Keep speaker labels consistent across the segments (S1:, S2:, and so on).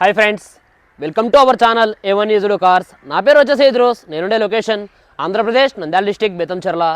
S1: Hi friends welcome to our channel A one used cars నా పేరు వచ్చేసి ఇద్రోస్ నేనుండే లొకేషన్ ఆంధ్రప్రదేశ్ నంద్యాల డిస్టిక్ బెతంచెర్ల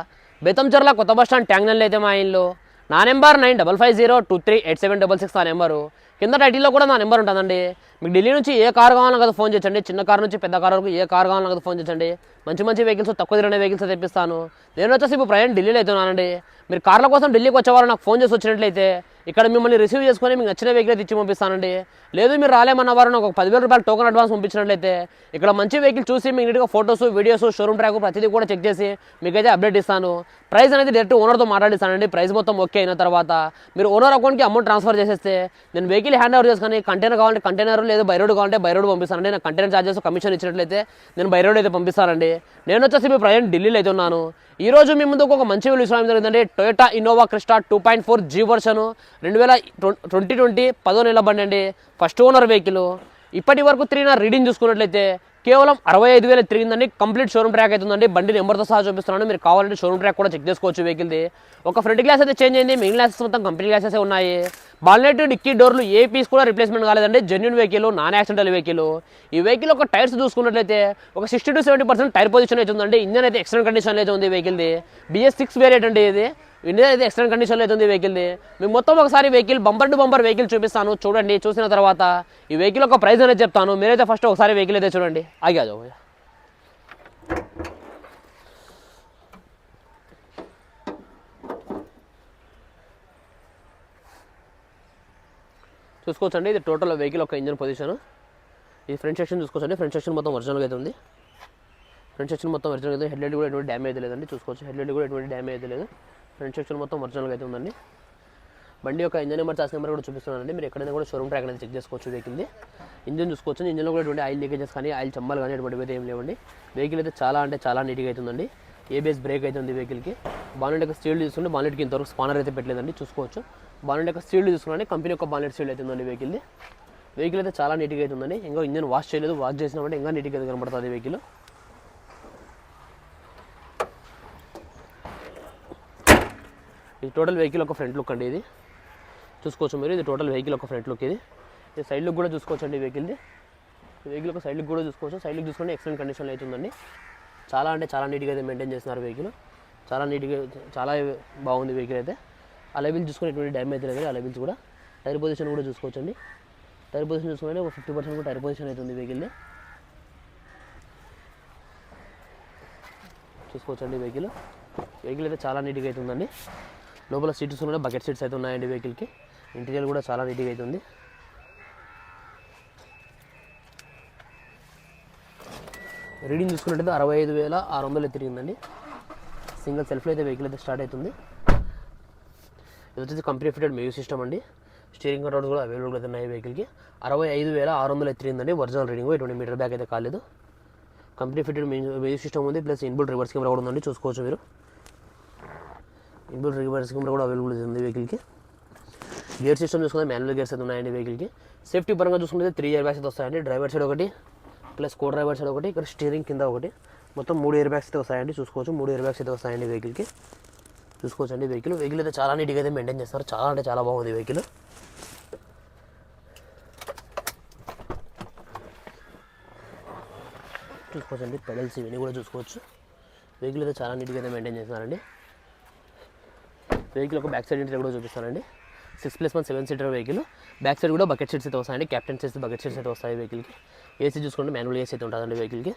S1: బెతంచెర్ల కొత్త బస్ స్టాండ్ ట్యాంగ్నల్ అయితే మా ఇల్లు. నా number nine double five zero two three eight seven double six నా నెంబరు. కింద టైటిల్లో కూడా నా నెంబర్ ఉంటుందండి. మీకు ఢిల్లీ నుంచి ఏ కార్ కావాలన్నా కదా ఫోన్ చేయండి. చిన్న కార్ నుంచి పెద్ద కార్ వరకు ఏ కార్ కావాలన్నా కదా ఫోన్ చేయండి. మంచి మంచి వెహికల్స్ తక్కువ తిరిగిన వెహికల్స్ తెప్పిస్తాను. నేను వచ్చేసి ఇప్పుడు ప్రయాణం ఢిల్లీలో అవుతున్నానండి మీరు కార్ల కోసం ఢిల్లీకి వచ్చేవారు నాకు ఫోన్ చేసి వచ్చినట్లయితే ఇక్కడ మిమ్మల్ని రిసీవ్ చేసుకొని మీకు నచ్చిన వెహికల్ అయితే ఇచ్చి పంపిస్తానండి. లేదు మీరు రాలేమన్న వారిని ఒక పదివేల రూపాయలు టోకెన్ అడ్వాన్స్ పంపించినట్లయితే ఇక్కడ మంచి వెహికల్ చూసి మీకు నీట్గా ఫోటోస్ వీడియోస్ షోరూమ్ ట్రాక్ ప్రతిదీ కూడా చెక్ చేసి మీకైతే అప్డేట్ ఇస్తాను. ప్రైస్ అనేది డైరెక్ట్ ఓనర్తో మాట్లాడిస్తానండి. ప్రైస్ మొత్తం ఓకే అయిన తర్వాత మీరు ఓనర్ అకౌంట్కి అమౌంట్ ట్రాన్స్ఫర్ చేసేస్తే నేను వెహికల్ హ్యాండ్ ఓవర్ చేసుకొని కంటైనర్ కావాలంటే కంటైనర్ లేదు బై రోడ్ కావాలంటే బై రోడ్ పంపిస్తానండి. నాకు కంటైనర్ చార్జెస్ కమిషన్ ఇచ్చినట్లయితే నేను బై రోడ్ అయితే పంపిస్తానండి. నేను వచ్చేసి మీ ప్రజెంట్ ఢిల్లీలో అయితే ఉన్నాను. ఈ రోజు మీ ముందుకు ఒక మంచి వీడియో ఇవ్వడం జరిగిందండి Toyota Innova Crysta two point four G version రెండు వేల ట్వంటీ ట్వంటీ పదో నెల బండి అండి. ఫస్ట్ ఓనర్ వెహికల్ ఇప్పటి వరకు తిరిగిన రీడింగ్ చూసుకున్నట్లయితే కేవలం అరవై ఐదు వేలు తిరిగిందండి. కంప్లీట్ షోరూమ్ ట్రాక్ అవుతుందండి బండి నెంబర్తో సహా చూపిస్తున్నాను. మీరు కావాలంటే షోరూమ్ ట్రాక్ కూడా చెక్ చేసుకోవచ్చు వెహికల్ది. ఒక ఫ్రంట్ గ్లాస్ అయితే చేంజ్ అయింది. మిగిలిన గ్లాసెస్ మొత్తం కంపెనీ గ్లాసెస్ ఉన్నాయి. బాల్నెట్ డిక్కీ డోర్లు ఏ పీస్ కూడా రిప్లేస్మెంట్ కాలేదండి. Genuine vehicle non accidental vehicle ఈ వెహికల్ ఒక టైర్స్ చూసుకున్నట్లయితే ఒక sixty to seventy percent tyre position అయితే ఉందండి. ఇంజన్ అయితే ఎక్సలెంట్ కండిషన్ అయితే ఉంది వెహికల్ది బిఎస్ సిక్స్ వేరియట్ అండి ఇది. ఇండియా అయితే ఎక్సలెంట్ కండిషన్లో అయితే ఉంది వెహికల్ది మీకు మొత్తం ఒకసారి vehicle bumper to bumper vehicle చూపిస్తాను. చూడండి చూసిన తర్వాత ఈ వెహికల్ ఒక ప్రైస్ అనేది చెప్తాను. మీరైతే ఫస్ట్ ఒకసారి వెహికల్ అయితే చూడండి. ఆగాదు చూసుకోవచ్చండి ఇది టోటల్ వెహికల్ ఒక ఇంజన్ పొజిషన్ ఈ ఫ్రంట్ సెక్షన్ చూసుకోవచ్చండి. ఫ్రంట్ సెక్షన్ మొత్తం ఒరిజినల్గా అయితే ఉంది. ఫ్రంట్ సెక్షన్ మొత్తం ఒరిజినల్ అయితే హెడ్లైట్ కూడా ఎటువంటి డ్యామేజ్ లేదండి. చూసుకోవచ్చు. హెడ్లైట్ కూడా ఎటువంటి డ్యామేజ్ లేదు. ఫ్రంట్ సెక్షన్ మొత్తం ఒరిజినల్గా అయితే ఉందండి. బండి యొక్క ఇంజన్ నెంబర్ చార్జ్ నెంబర్ కూడా చూపిస్తున్నానండి. మీరు ఎక్కడైనా కూడా షోరూమ్ ట్రాక్ అనేది చెక్ చేసుకోవచ్చు వెహికల్ది ఇంజన్ చూసుకోవచ్చు. ఇంజన్లో కూడా ఎటువంటి ఆయిల్ లీకేజెస్ కానీ ఆయిల్ చమ్మాలు కానీ ఎటువంటి అయితే ఏం లేవండి. వెహికల్ అయితే చాలా అంటే చాలా నీట్గా అవుతుందండి ఏబిఎస్ బ్రేక్ అయితే ఉంది వెహికల్కి బాలెట్ యొక్క స్టీల్ చూసుకుంటే బాలెట్కి ఇంతవరకు స్పానర్ అయితే పెట్టలేదండి. చూసుకోవచ్చు. బాలెట్ యొక్క స్టీల్ చూసుకుంటే కంపెనీ యొక్క బాలెట్ స్టీల్ అయితే ఉందండి వెహికల్ది వెహికల్ అయితే చాలా నీట్గా అవుతుందండి ఇంకా ఇంజన్ వాష్ చేయలేదు. వాష్ చేసినామంటే ఇంకా నీట్గా కనబడుతుంది వెహికల్ ఇది టోటల్ వెహికల్ ఒక ఫ్రంట్ లుక్ అండి ఇది. చూసుకోవచ్చు మీరు ఇది టోటల్ వెహికల్ ఒక ఫ్రంట్ లుక్ ఇది. ఇది సైడ్ లుక్ కూడా చూసుకోవచ్చు అండి వెహికల్ది వెహికల్ ఒక సైడ్ లుక్ కూడా చూసుకోవచ్చు. సైడ్ లుక్ చూసుకుంటే ఎక్సలెంట్ కండిషన్లో అవుతుందండి. చాలా అంటే చాలా నీట్గా అయితే మెయింటైన్ చేస్తున్నారు వెహికల్ చాలా నీట్గా చాలా బాగుంది వెహికల్ అయితే. ఆ లెవెల్స్ చూసుకుని ఎటువంటి డ్యామేజ్ లేదు. ఆ లెవెల్స్ కూడా టైర్ పొజిషన్ కూడా చూసుకోవచ్చండి. టైర్ పొజిషన్ చూసుకుంటే ఒక ఫిఫ్టీ పర్సెంట్ కూడా టైర్ పొజిషన్ అవుతుంది ఉంది వెహికల్ది చూసుకోవచ్చండి వెహికల్ వెహికల్ అయితే చాలా నీట్గా అవుతుందండి. లోపల సీట్స్ కూడా బకెట్ సీట్స్ అయితే ఉన్నాయండి వెహికల్కి ఇంటీరియర్ కూడా చాలా నీట్గా అయితే ఉంది రీడింగ్ చూసుకున్నట్టయితే అరవై ఐదు వేల ఆరు వందలు తిరిగిందండి. సింగిల్ సెల్ఫ్లో అయితే వెహికల్ అయితే స్టార్ట్ అవుతుంది. ఇది వచ్చేసి కంపెనీ ఫిటెడ్ మ్యూజిక్ సిస్టమ్ అండి. స్టీరింగ్ కంట్రోల్స్ కూడా అవైలబుల్ అయితే ఉన్నాయి వెహికల్కి అరవై ఐదు వేల ఆరు వందలు ఎత్తిరిందండి ఒరిజినల్ రీడింగ్ ఎటువంటి మీటర్ బ్యాక్ అయితే కాలేదు. కంపెనీ ఫిటెడ్ మ్యూజిక్ సిస్టమ్ ఉంది. ప్లస్ ఇన్బుల్ రివర్స్ కెమెరా కూడా ఉందండి. చూసుకోవచ్చు మీరు. ఇన్బుల్ రివర్స్ కెమెరా కూడా అవైలబుల్ ఉంది వెహికల్కి. గేర్ సిస్టమ్ చూసుకుంటే మాన్యువల్ గేర్స్ అయితే ఉన్నాయండి వెహికల్కి. సేఫ్టీ పరంగా చూసుకుంటే త్రీ ఇయర్ బ్యాగ్స్ అయితే వస్తాయండి. డ్రైవర్ సైడ్ ఒకటి ప్లస్ కో డ్రైవర్ సైడ్ ఒకటి ఇక్కడ స్టీరింగ్ కింద ఒకటి. మొత్తం మూడు ఇయర్ బ్యాగ్స్ అయితే వస్తాయండి చూసుకోవచ్చు. మూడు ఇయర్ బ్యాగ్స్ అయితే వస్తాయండి వెహికల్కి. చూసుకోవచ్చు అండి వెహికల్. వెహికల్ అయితే చాలా నీట్గా అయితే మెయింటైన్ చేస్తారు. చాలా అంటే చాలా బాగుంది వెహికల్. చూసుకోవచ్చు అండి పెడల్స్ ఇవన్నీ కూడా చూసుకోవచ్చు. వెహికల్ అయితే చాలా నీట్గా అయితే మెయింటైన్ చేస్తున్నారండి. వెహికల్ ఒక బ్యాక్ సైడ్ ఇంటీరియర్ కూడా చూపిస్తానండి. Six plus one seven seater vehicle back side కూడా బకెట్ సీట్స్ అయితే వస్తాయండి. క్యాప్టెన్ సీట్స్ బకెట్ సీట్స్ అయితే వస్తాయి వెహికల్కి ఏసీ చూసుకుంటే మాన్యువల్ ఏసీ అయితే ఉంటుందండి వెహికల్కి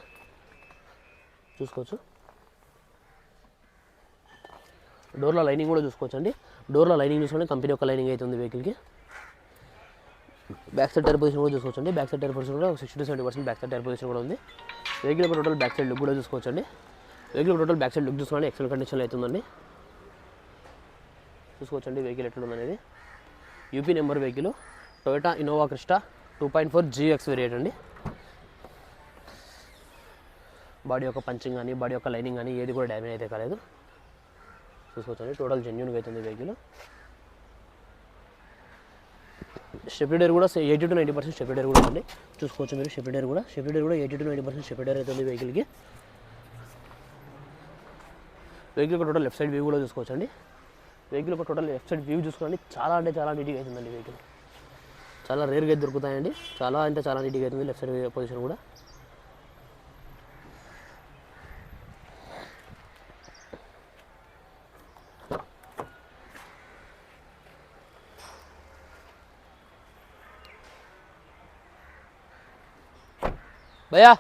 S1: చూసుకోవచ్చు. డోర్లో లైనింగ్ కూడా చూసుకోవచ్చు అండి డోర్లో లైనింగ్ చూసుకుంటే కంపెనీ యొక్క లైనింగ్ అయితే ఉంది వెహికల్కి బ్యాక్ సైడ్ టైర్ పొజిషన్ కూడా చూసుకోవచ్చు అండి బ్యాక్ సైడ్ టైర్ పొజిషన్ కూడా sixty to seventy percent back side tyre position కూడా ఉంది. Vehicle total back side look కూడా చూసుకోవచ్చు అండి vehicle total back side look చూసుకోండి ఎక్సెల్ కండిషన్లో అవుతుందండి చూసుకోవచ్చండి vehicle ఎట్లుందనేది UP number vehicle Toyota Innova Crysta two point four GX variant అండి. బాడీ యొక్క పంచింగ్ కానీ బాడీ యొక్క లైనింగ్ కానీ ఏది కూడా డ్యామేజ్ అయితే కాలేదు. చూసుకోవచ్చండి టోటల్ జెన్యున్గా అవుతుంది వెహికల్ షెఫ్రిడేర్ కూడా ఎయిటీ టు నైంటీ పర్సెంట్ షెఫ్రిడేర్ కూడా ఉంది. చూసుకోవచ్చు మీరు షెఫ్రిడేర్ కూడా. షెఫ్రిడేర్ కూడా ఎయిటీ టు నైంటీ పర్సెంట్ షెఫ్రిడేర్ అవుతుంది వెహికల్కి vehicle total left side view కూడా చూసుకోవచ్చు అండి వెహికల్ ఒక టోటల్ లెఫ్ట్ సైడ్ వ్యూ చూసుకోండి. చాలా అంటే చాలా నీట్గా అవుతుందండి వెహికల్ చాలా రేర్గా అయితే దొరుకుతాయండి. చాలా అంటే చాలా నీట్గా అవుతుంది లెఫ్ట్ సైడ్ పొజిషన్ కూడా. భయ్యా!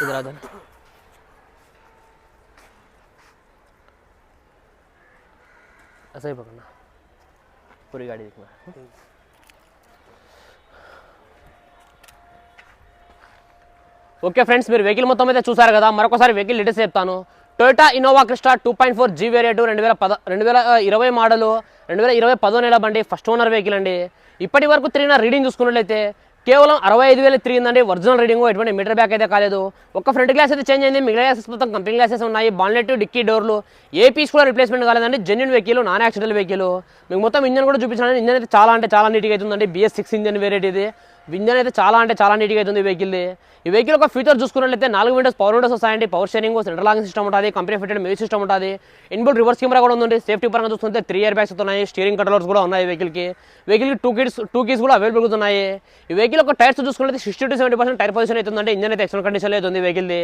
S1: इधर आ जाना ऐसा ही पकड़ना पूरी गाड़ी दिखना ఓకే ఫ్రెండ్స్ మీరు వెహికల్ మొత్తం అయితే చూసారు కదా మరొకసారి వెహికల్ డీటెయిల్స్ చెప్తాను Toyota Innova Crysta two point four G variant రెండు వేల పద రెండు వేల ఇరవై మోడలు రెండు వేల ఇరవై పదో నెల బండి ఫస్ట్ ఓనర్ వెహికల్ అండి ఇప్పటి వరకు తిరిగిన రీడింగ్ చూసుకున్నట్లయితే కేవలం అరవై ఐదు వేలు తిరిగిందండి. ఒరిజినల్ రీడింగ్ ఎటువంటి మీటర్ బ్యాక్ అయితే కాలేదు. ఒక ఫ్రంట్ గ్లాస్ అయితే చేంజ్ అయింది. మిగిలిన గ్లాసెస్ మొత్తం కంపెనీ గ్లాసెస్ ఉన్నాయి. బాన్లెట్ డిక్కీ డోర్లు ఏ పీస్ కూడా రిప్లేస్మెంట్ కాలేదండి. Genuine vehicle non accident vehicle మీకు మొత్తం ఇంజన్ కూడా చూపించాను ఇంజన్ అయితే చాలా అంటే చాలా నీట్గా అవుతుందండి. బిఎస్ సిక్స్ ఇంజన్ వేరేట్ ఇది. ఇంజన్ అయితే చాలా అంటే చాలా నీట్గా అవుతుంది ఈ వెహికల్ది ఈ వెహికల్ ఒక ఫీచర్ చూసుకున్నట్లయితే నాలుగు విండోస్ పవర్ విండోస్ వస్తాయండి. Power steering centre locking system ఉంటుంది కంపెనీ ఫిటెడ్ మ్యూజిక్ సిస్టమ్ ఉంటుంది. ఇన్బుల్ రివర్స్ కెమెరా కూడా ఉంది. సేఫ్టీ పరంగా చూస్తుంటే త్రీ ఇయర్ బ్యాగ్స్ ఉన్నాయి స్టీరింగ్ కంట్రోల్స్ కూడా ఉన్నాయి వెహికల్కి వెహికల్కి టూ కిడ్స్ టూ కీస్ కూడా అవైలబుల్ ఉన్నాయి ఈ వెహికల్ ఒక టైర్స్ చూసుకున్నట్లయితే sixty to seventy percent tyre position అవుతుందంటే ఇంజన్ అయితే ఎక్సలెంట్ కండిషన్ అవుతుంది ఈ వెహికల్ది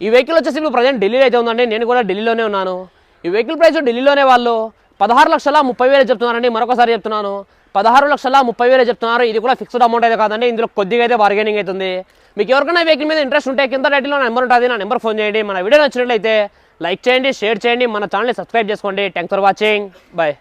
S1: ఈ వెహికల్ వచ్చేసి ఇప్పుడు ప్రజెంట్ ఢిల్లీలో అయితే ఉందండి. నేను కూడా ఢిల్లీలోనే ఉన్నాను. ఈ వెహికల్ ప్రైస్ ఢిల్లీలోనే వాళ్ళు పదహారు లక్షల ముప్పై వేలు చెప్తున్నానండి మరొకసారి చెప్తున్నాను. పదహారు లక్షల ముప్పై వేలు చెప్తున్నారు. ఇది కూడా ఫిక్స్డ్ అమౌంట్ అయితే కాదండి. ఇందులో కొద్దిగా అయితే బార్గెనింగ్ అవుతుంది. మీకు ఎవరికైనా వెహికల్ మీద ఇంట్రెస్ట్ ఉంటే కింద టైటిల్లో నా నెంబర్ ఉంటుంది. నా నెంబర్ ఫోన్ చేయండి. మన వీడియో నచ్చినట్లయితే లైక్ చేయండి షేర్ చేయండి. మన ఛానల్ని సబ్స్క్రైబ్ చేసుకోండి. Thanks for watching bye